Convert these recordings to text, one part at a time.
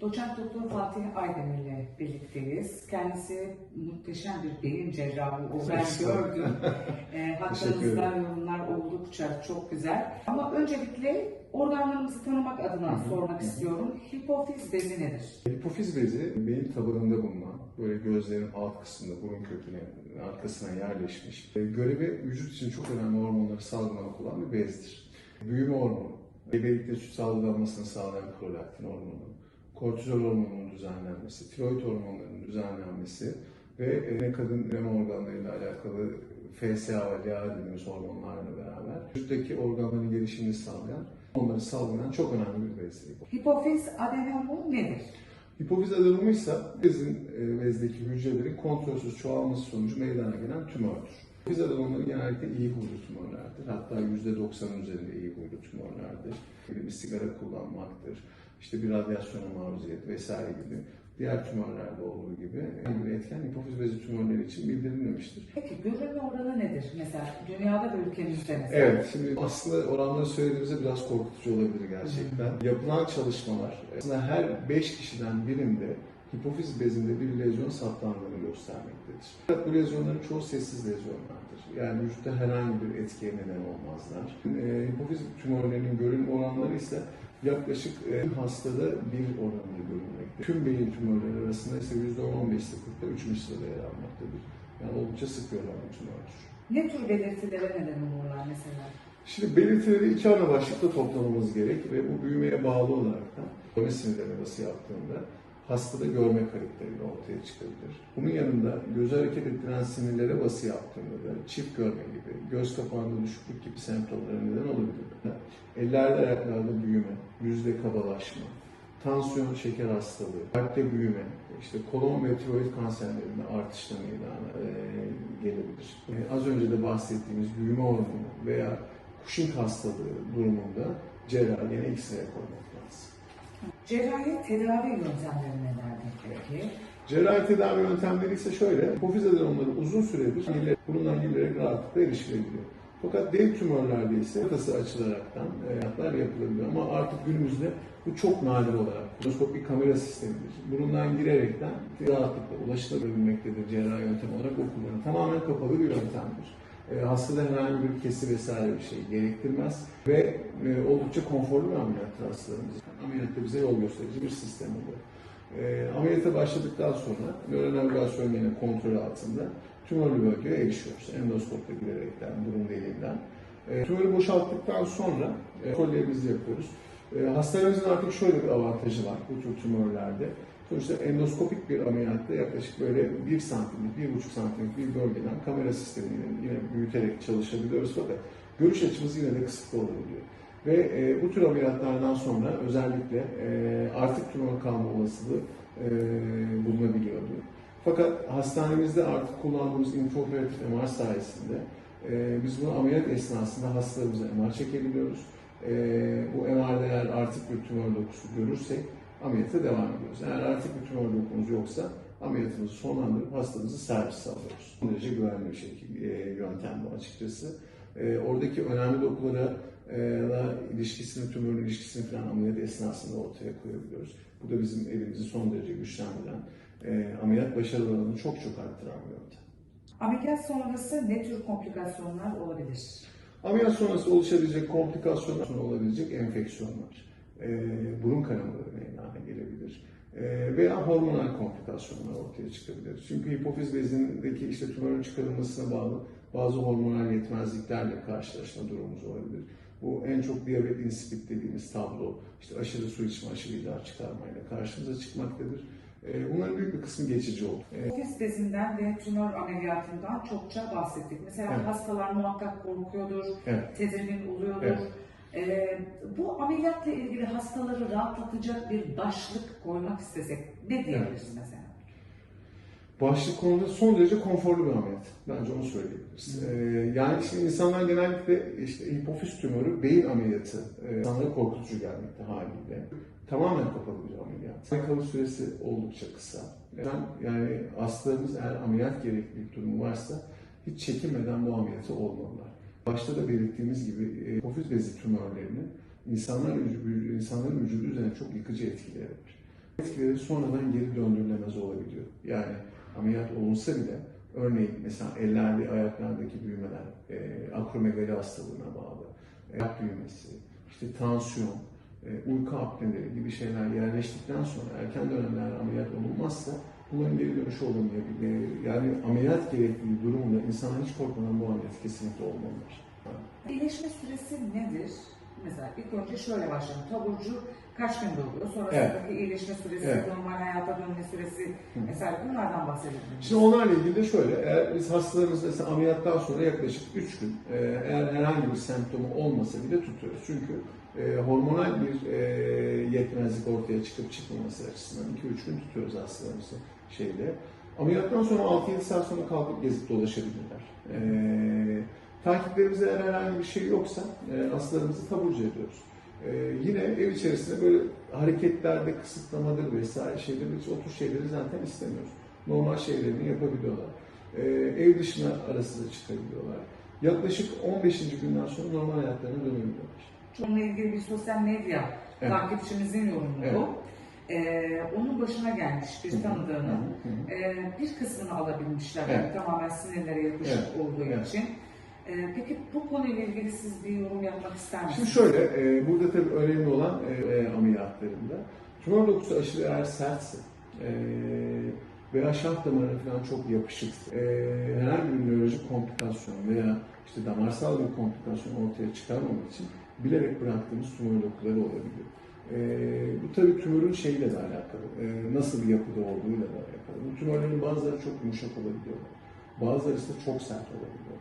Doçent Doktor Fatih Aydemir ile birlikteyiz. Kendisi muhteşem bir beyin cerrahı. O ben gördüm. e, Teşekkür haklarınızda yorumlar oldukça çok güzel. Ama öncelikle organlarımızı tanımak adına Hı hı. sormak istiyorum. Hipofiz bezi nedir? Hipofiz bezi beyin tabanında bulunan, böyle gözlerin alt kısmında, burun köküne, arkasına yerleşmiş. Görevi vücut için çok önemli hormonları salgılamak olan bir bezdir. Büyüme hormonu, gebelikte süt salgılanmasını sağlayan prolaktin hormonu, kortizol hormonunun düzenlenmesi, tiroid hormonlarının düzenlenmesi ve ne kadın üreme organlarıyla alakalı FSA ve LA dediğimiz hormonlarla beraber vücuttaki organların gelişimini sağlayan, onları salgılayan çok önemli bir bezdir. Hipofiz adenomu nedir? Hipofiz adenomu ise bezin e, bezdeki hücrelerin kontrolsüz çoğalması sonucu meydana gelen tümördür. Hipofiz adenomları genellikle iyi huylu tümörlerdir. Hatta %90'ın üzerinde iyi huylu tümörlerdir. Bir, sigara kullanmaktır, işte bir radyasyona maruziyet vesaire gibi diğer tümörlerde olduğu gibi en bir etken hipofiz bezi tümörleri için bildirilmemiştir. Peki görünme oranı nedir? Mesela dünyada ve ülkemizde mesela. Evet, şimdi aslında oranları söylediğimizde biraz korkutucu olabilir gerçekten. Yapılan çalışmalar aslında her 5 kişiden birinde hipofiz bezinde bir lezyon saptandığını göstermektedir. Fakat bu lezyonların çoğu sessiz lezyonlardır. Yani vücutta herhangi bir etkiye neden olmazlar. E, hipofiz tümörlerinin görünme oranları ise yaklaşık e, hastada bir oranında görülmektedir. Tüm beyin tümörleri arasında ise %15'te 40'ta 3. sırada yer almaktadır. Yani oldukça sık görülen bir tümördür. Ne tür belirtilere neden olurlar mesela? Şimdi belirtileri iki ana başlıkta toplamamız gerek ve bu büyümeye bağlı olarak da görme sinirlemesi yaptığında hastada görme kayıplarıyla ortaya çıkabilir. Bunun yanında gözü hareket ettiren sinirlere bası yaptığında da çift görme gibi, göz kapağında düşüklük gibi semptomlara neden olabilir. Ellerde ayaklarda büyüme, yüzde kabalaşma, tansiyon, şeker hastalığı, kalpte büyüme, işte kolon ve tiroid kanserlerinde artışla meydana e, gelebilir. E, az önce de bahsettiğimiz büyüme hormonu veya Cushing hastalığı durumunda cerrahi yine X-ray koymak lazım. Cerrahi tedavi yöntemleri nelerdir peki? Cerrahi tedavi yöntemleri ise şöyle, hipofiz adenomları uzun süredir bulunan giderek rahatlıkla erişilebiliyor. Fakat dev tümörlerde ise kafası açılaraktan ameliyatlar yapılabiliyor. Ama artık günümüzde bu çok nadir olarak endoskopik kamera sistemidir. Burundan girerekten rahatlıkla ulaşılabilmektedir cerrahi yöntem olarak o kullanım. Tamamen kapalı bir yöntemdir. E, hastada herhangi bir kesi vesaire bir şey gerektirmez ve e, oldukça konforlu bir ameliyattır hastalarımız. Ameliyatta bize yol gösterici bir sistem oluyor. E, ameliyata başladıktan sonra nöronavigasyon yine kontrol altında tümörlü bölgeye erişiyoruz. Endoskopla girerekten, burun deliğinden. E, tümörü boşalttıktan sonra e, kontrollerimizi yapıyoruz. E, hastalarımızın artık şöyle bir avantajı var bu tür tümörlerde. Sonuçta endoskopik bir ameliyatta yaklaşık böyle 1 santimlik, 1,5 santimlik bir bölgeden kamera sistemiyle yine büyüterek çalışabiliyoruz fakat görüş açımız yine de kısıtlı olabiliyor. Ve e, bu tür ameliyatlardan sonra özellikle e, artık tümör kalma olasılığı e, bulunabiliyordu. Fakat hastanemizde artık kullandığımız intraoperatif MR sayesinde e, biz bunu ameliyat esnasında hastalarımıza MR çekebiliyoruz. E, bu MR'da eğer artık bir tümör dokusu görürsek ameliyata devam ediyoruz. Eğer artık bir tümör dokumuz yoksa ameliyatımızı sonlandırıp hastamızı servise alıyoruz. Son derece güvenli bir şekilde e, yöntem bu açıkçası. E, oradaki önemli dokulara e, da ilişkisini, tümörün ilişkisini falan ameliyat esnasında ortaya koyabiliyoruz. Bu da bizim elimizi son derece güçlendiren, e, ameliyat başarılı oranını çok çok arttıran bir yöntem. Ameliyat sonrası ne tür komplikasyonlar olabilir? Ameliyat sonrası oluşabilecek komplikasyonlar olabilecek enfeksiyonlar, e, burun kanamaları meydana gelebilir e, veya hormonal komplikasyonlar ortaya çıkabilir. Çünkü hipofiz bezindeki işte tümörün çıkarılmasına bağlı bazı hormonal yetmezliklerle karşılaşma durumumuz olabilir. Bu en çok diyabet insipid dediğimiz tablo, işte aşırı su içme, aşırı ilaç çıkarmayla karşımıza çıkmaktadır. E, bunların büyük bir kısmı geçici olur. E, Hipofiz bezinden ve tümör ameliyatından çokça bahsettik. Mesela Evet. hastalar muhakkak korkuyordur, Evet. tedirgin oluyordur. Evet. Ee, bu ameliyatla ilgili hastaları rahatlatacak bir başlık koymak istesek ne diyebiliriz mesela? Başlık konuda son derece konforlu bir ameliyat. Bence onu söyleyebiliriz. Ee, yani şimdi insanlar genellikle işte hipofiz tümörü beyin ameliyatı e, insanlara korkutucu gelmekte haliyle. Tamamen kapalı bir ameliyat. Kalım süresi oldukça kısa. Yani, yani hastalarımız eğer ameliyat gereklilik durumu varsa hiç çekinmeden bu ameliyatı olmalılar. Başta da belirttiğimiz gibi e, hipofiz bezi tümörlerinin insanlar, insanların vücudu üzerine çok yıkıcı etkileri var. etkileri sonradan geri döndürülemez olabiliyor. Yani ameliyat olunsa bile örneğin mesela ellerde, ayaklardaki büyümeler, e, akromegali hastalığına bağlı, e, ayak büyümesi, işte tansiyon, e, uyku apneleri gibi şeyler yerleştikten sonra erken dönemlerde ameliyat olunmazsa bunların geri dönüşü olamayabilir. Yani ameliyat gerektiği durumda insanlar hiç korkmadan bu ameliyatı kesinlikle olmalılar. İyileşme süresi nedir? Mesela ilk önce şöyle başlayalım. Taburcu kaç günde oluyor? Sonrasındaki iyileşme süresi, Evet. normal hayata dönme süresi vesaire bunlardan bahsedelim. Şimdi onlarla ilgili de şöyle, eğer biz hastalarımız mesela ameliyattan sonra yaklaşık 3 gün e, eğer herhangi bir semptomu olmasa bile tutuyoruz. Çünkü e, hormonal bir e, yetmezlik ortaya çıkıp çıkmaması açısından 2-3 gün tutuyoruz hastalarımızı şeyde. Ameliyattan sonra 6-7 saat sonra kalkıp gezip dolaşabilirler. E, takiplerimizde eğer herhangi bir şey yoksa e, hastalarımızı taburcu ediyoruz. E, yine ev içerisinde böyle hareketlerde kısıtlamadır vesaire şeyleri biz o tür şeyleri zaten istemiyoruz normal şeylerini yapabiliyorlar. Ee, ev dışına arası da çıkabiliyorlar. Yaklaşık 15. günden sonra normal hayatlarına dönebiliyorlar. Bununla ilgili bir sosyal medya Evet. takipçimizin yorumu Evet. bu. Ee, onun başına gelmiş bir hı. Ee, bir kısmını alabilmişler. Evet. Tamamen sinirlere yapışık Evet. olduğu Evet. için. Ee, peki bu konuyla ilgili siz bir yorum yapmak ister misiniz? Şimdi şöyle, e, burada tabii önemli olan e, e, ameliyatlarında tümör dokusu aşırı eğer sertse e, veya şah damarına falan çok yapışık, e, herhangi bir nörolojik komplikasyon veya işte damarsal bir komplikasyon ortaya çıkarmamak için bilerek bıraktığımız tümör dokuları olabiliyor. E, bu tabii tümörün şeyiyle de alakalı, e, nasıl bir yapıda olduğuyla da alakalı. Bu tümörlerin bazıları çok yumuşak olabiliyorlar, bazıları ise çok sert olabiliyor.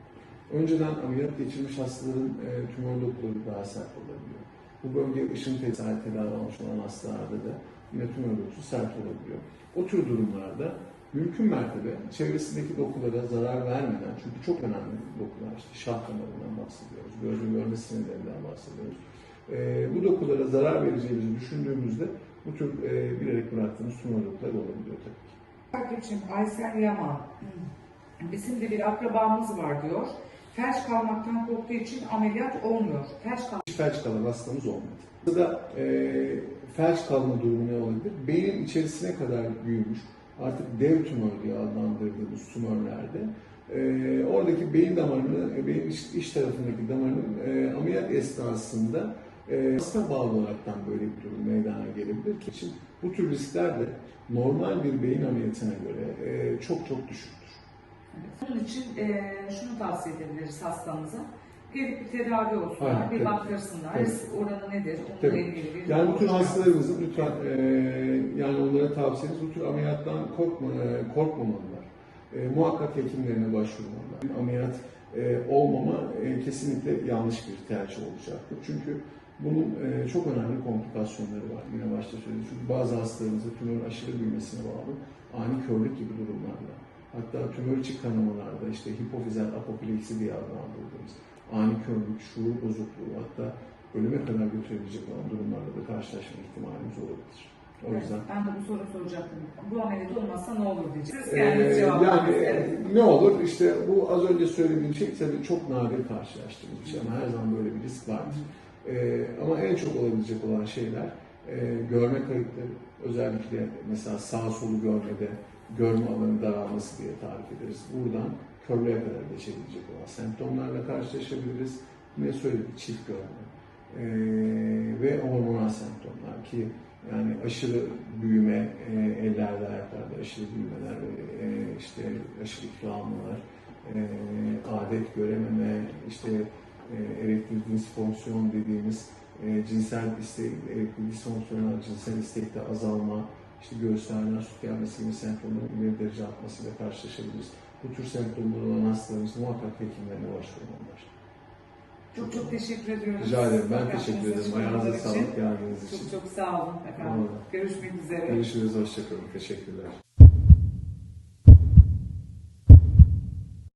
Önceden ameliyat geçirmiş hastaların e, tümör dokuları daha sert olabiliyor. Bu bölge ışın tedavi tedavi almış olan hastalarda da yine tümör dokusu sert olabiliyor. O tür durumlarda mümkün mertebe çevresindeki dokulara zarar vermeden, çünkü çok önemli dokular, işte şah damarından bahsediyoruz, gözün görme sinirlerinden bahsediyoruz. E, bu dokulara zarar vereceğimizi düşündüğümüzde bu tür e, bilerek bıraktığımız tümör dokuları olabiliyor tabii ki. Takipçim Aysel Yaman. Bizim de bir akrabamız var diyor. Felç kalmaktan korktuğu için ameliyat olmuyor. Felç kal Hiç felç kalan hastamız olmadı. Burada e, felç kalma durumu ne olabilir? Beynin içerisine kadar büyümüş, artık dev tümör diye adlandırdığımız tümörlerde e, oradaki beyin damarını, e, beyin iç, iç tarafındaki damarının e, ameliyat esnasında e, hasta bağlı olaraktan böyle bir durum meydana gelebilir ki için bu tür riskler de normal bir beyin ameliyatına göre e, çok çok düşüktür. Bunun için eee, şunu tavsiye edebiliriz hastamıza. Gelip bir tedavi olsunlar, Aynen, bir tabii. baktırsınlar. Tabii. Risk oranı nedir? Onunla Tabii. ilgili bir Yani bu tür hastalarımızın lütfen e, yani onlara tavsiyeniz bu tür ameliyattan korkma, e, korkmamalılar. E, muhakkak hekimlerine başvurmalılar. Ameliyat e, olmama e, kesinlikle yanlış bir tercih olacaktır. Çünkü bunun e, çok önemli komplikasyonları var. Yine başta söyledim. Çünkü bazı hastalarımızda tümörün aşırı büyümesine bağlı ani körlük gibi durumlarla hatta tümör içi kanamalarda işte hipofizel apopleksi diye adlandırdığımız ani körlük, şuur bozukluğu hatta ölüme kadar götürebilecek olan durumlarla da karşılaşma ihtimalimiz olabilir. O Evet, yüzden Ben de bu soru soracaktım. Bu ameliyat olmazsa ne olur diyeceğiz. Siz Ee, yani e, ne olur işte bu az önce söylediğim şey tabii çok nadir karşılaştığımız bir şey ama her zaman böyle bir risk vardır. Ee, ama en çok olabilecek olan şeyler e, görme kayıpları özellikle mesela sağ solu görmede görme alanı daralması diye tarif ederiz. Buradan körlüğe kadar geçebilecek olan semptomlarla karşılaşabiliriz. Ne söyledik? Çift görme. Ee, ve hormonal semptomlar ki yani aşırı büyüme, e, ellerde, ayaklarda aşırı büyümeler, e, işte aşırı kilo almalar, e, adet görememe, işte e, erektil disfonksiyon dediğimiz e, cinsel istek, erektil disfonksiyonel cinsel istekte azalma, işte göğüslerden su gelmesi gibi semptomların ileri derece artmasıyla karşılaşabiliriz. Bu tür semptomları olan hastalarımız muhakkak hekimlerine başvurmalılar. Çok çok teşekkür ediyorum. Rica ederim. Ben teşekkür ederim. Ayağınıza sağlık, geldiğiniz için. Çok çok sağ olun efendim. Vallahi. Görüşmek üzere. Görüşürüz. Hoşçakalın. Teşekkürler.